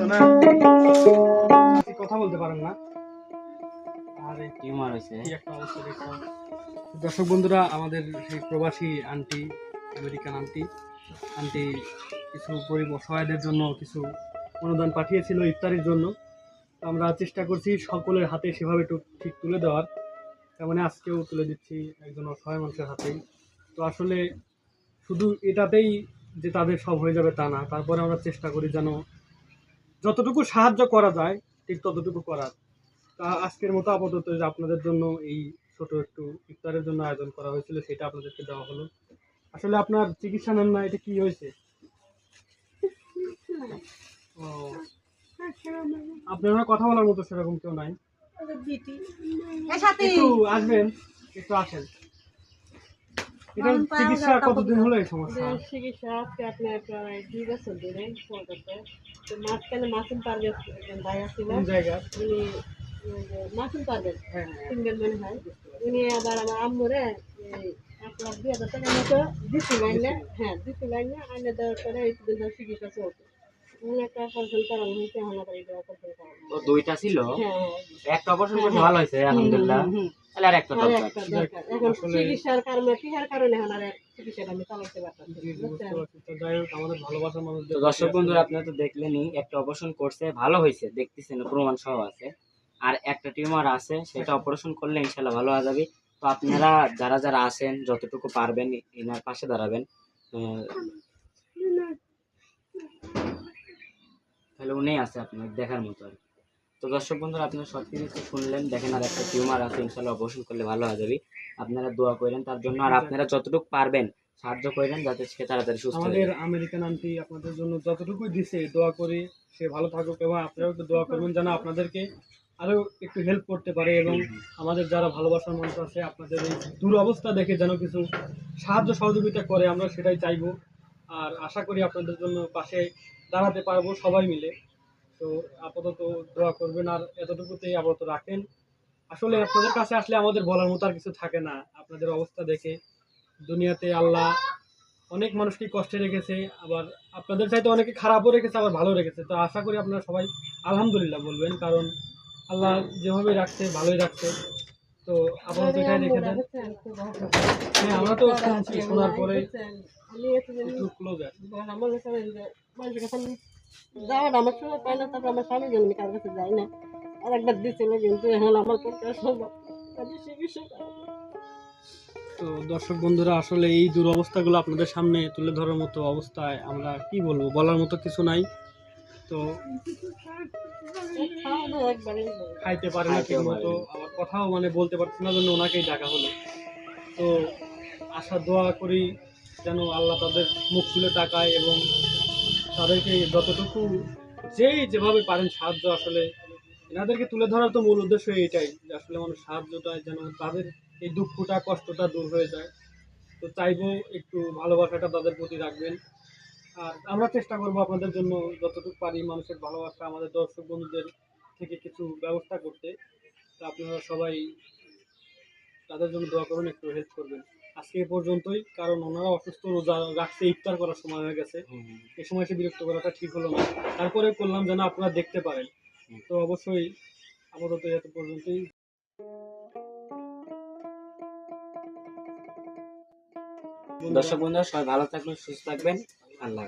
তো না। কথা বলতে পারেন না। আরে টিউমার একটা অবস্থা দর্শক বন্ধুরা আমাদের সেই প্রবাসী আন্টি আমেরিকান আন্টি আন্টি কিছু গরিব অসহায়দের জন্য কিছু অনুদান পাঠিয়েছিল ইফতারির জন্য। আমরা চেষ্টা করছি সকলের হাতে সেভাবে ঠিক তুলে দেওয়ার। তেমন মানে আজকেও তুলে দিচ্ছি একজন অসহায় মানুষের হাতেই। তো আসলে শুধু এটাতেই যে তাদের সব হয়ে যাবে তা না। তারপরে আমরা চেষ্টা করি যেন যতটুকু সাহায্য করা যায় ঠিক ততটুকু করার। তা আজকের মতো আপাতত যে আপনাদের জন্য এই ছোট একটু ইফতারের জন্য আয়োজন করা হয়েছিল সেটা আপনাদেরকে দেওয়া হলো। আসলে আপনার চিকিৎসা নেন না এটা কি হয়েছে? ও আপনার কথা বলার মতো সেরকম কেউ নাই? একটু আসবেন একটু আসেন। এটা চিকিৎসা কতদিন হলো এই সমস্যা? চিকিৎসা আজকে আপনার প্রায় দুই বছর ধরে চলতেছে তো মাঝখানে মাসুম পারভেজ একজন ভাই আসছিল। জায়গা? উনি মাসুম পারভেজ হ্যাঁ। হ্যাঁ সিঙ্গেল মনে হয়। উনি আবার আমার আম্মুরে এক লাখ দুই হাজার টাকার মতো দিচ্ছি লাইনে। হ্যাঁ দিচ্ছি লাইনে আইনে দেওয়ার পরে এই চিকিৎসা চলছে। একটা অপারেশন করানো হয়েছে এখন এটা অপারেশন করানো ও দুইটা ছিল? হ্যাঁ হ্যাঁ। একটা অপারেশন করতে ভালো হয়েছে আলহামদুলিল্লাহ। তাহলে আর একটা দরকার। এখন চিকিৎসার কারণে টিহার কারণে এখন আর চিকিৎসাটা আমি চালাতে পারতাম না, জি, জি, বুঝতে বুঝছেন? পারছি। তো যাই হোক আমাদের ভালোবাসার মানুষ তো দর্শক বন্ধুরা আপনারা তো দেখলেনই একটা অপারেশন করছে ভালো হয়েছে দেখতেছেন প্রমাণ সহ আছে। আর একটা টিউমার আছে সেটা অপারেশন করলে ইনশাল্লাহ ভালো হয়ে যাবে। তো আপনারা যারা যারা আছেন যতটুকু পারবেন এনার পাশে দাঁড়াবেন। তাহলে উনি আছে আপনার দেখার মতো আর তো দর্শক বন্ধুরা আপনারা সব কিছু তো শুনলেন দেখেন আর একটা টিউমার আছে ইনশাল্লাহ অপারেশন করলে ভালো হয়ে যাবে আপনারা দোয়া করেন তার জন্য আর আপনারা যতটুকু পারবেন সাহায্য করেন যাতে সে তাড়াতাড়ি সুস্থ আমাদের আমেরিকান আন্টি আপনাদের জন্য যতটুকুই দিছে দোয়া করি সে ভালো থাকুক এবং আপনারাও একটু দোয়া করবেন যেন আপনাদেরকে আরও একটু হেল্প করতে পারে এবং আমাদের যারা ভালোবাসার মানুষ আছে আপনাদের এই দুরবস্থা দেখে যেন কিছু সাহায্য সহযোগিতা করে আমরা সেটাই চাইব। আর আশা করি আপনাদের জন্য পাশে দাঁড়াতে পারব সবাই মিলে। তো আপাতত দোয়া করবেন আর এতটুকুতেই আপাতত রাখেন। আসলে আপনাদের কাছে আসলে আমাদের বলার মতো আর কিছু থাকে না। আপনাদের অবস্থা দেখে দুনিয়াতে আল্লাহ অনেক মানুষকে কষ্টে রেখেছে, আবার আপনাদের চাইতে অনেকে খারাপও রেখেছে, আবার ভালো রেখেছে। তো আশা করি আপনারা সবাই আলহামদুলিল্লাহ বলবেন, কারণ আল্লাহ যেভাবে রাখছে, ভালোই রাখছে। তো আপাতত এটাই রেখে দেন। হ্যাঁ আমরা তো শুনছি, শোনার পরে আছে। আমার যাওয়ার সময় পাই না তারপর আমার স্বামী জন্য আমি কারোর কাছে যাই না। আর একবার দিচ্ছিল কিন্তু এখন আমার পক্ষে সম্ভব। তো দর্শক বন্ধুরা আসলে এই দুরবস্থাগুলো আপনাদের সামনে তুলে ধরার মতো অবস্থায় আমরা কি বলব? বলার মতো কিছু নাই। তো খাইতে পারে না ঠিক পারে মতো। আবার কথাও মানে বলতে পারছে না জন্য ওনাকেই ডাকা হলো। তো আশা দোয়া করি যেন আল্লাহ তাদের মুখ খুলে তাকায় এবং তাদেরকে যতটুকু যেই যেভাবে পারেন সাহায্য আসলে এনাদেরকে তুলে ধরার তো মূল উদ্দেশ্য এটাই যে আসলে মানুষ সাহায্যটা যেন তাদের এই দুঃখটা, কষ্টটা দূর হয়ে যায়। তো চাইব একটু ভালোবাসাটা তাদের প্রতি রাখবেন। আর আমরা চেষ্টা করব আপনাদের জন্য যতটুকু পারি মানুষের ভালোবাসা, আমাদের দর্শক বন্ধুদের থেকে কিছু ব্যবস্থা করতে। তো আপনারা সবাই তাদের জন্য দোয়া করুন, একটু হেল্প করবেন। আজকে পর্যন্তই কারণ ওনারা অসুস্থ রোজা রাখতে ইফতার করার সময় হয়ে গেছে। এই সময় এসে বিরক্ত করাটা ঠিক হলো না। তারপরে করলাম যেন আপনারা দেখতে পারেন। তো অবশ্যই আপাতত এত পর্যন্তই। দর্শক বন্ধুরা সবাই ভালো থাকবেন সুস্থ থাকবেন। আল্লাহ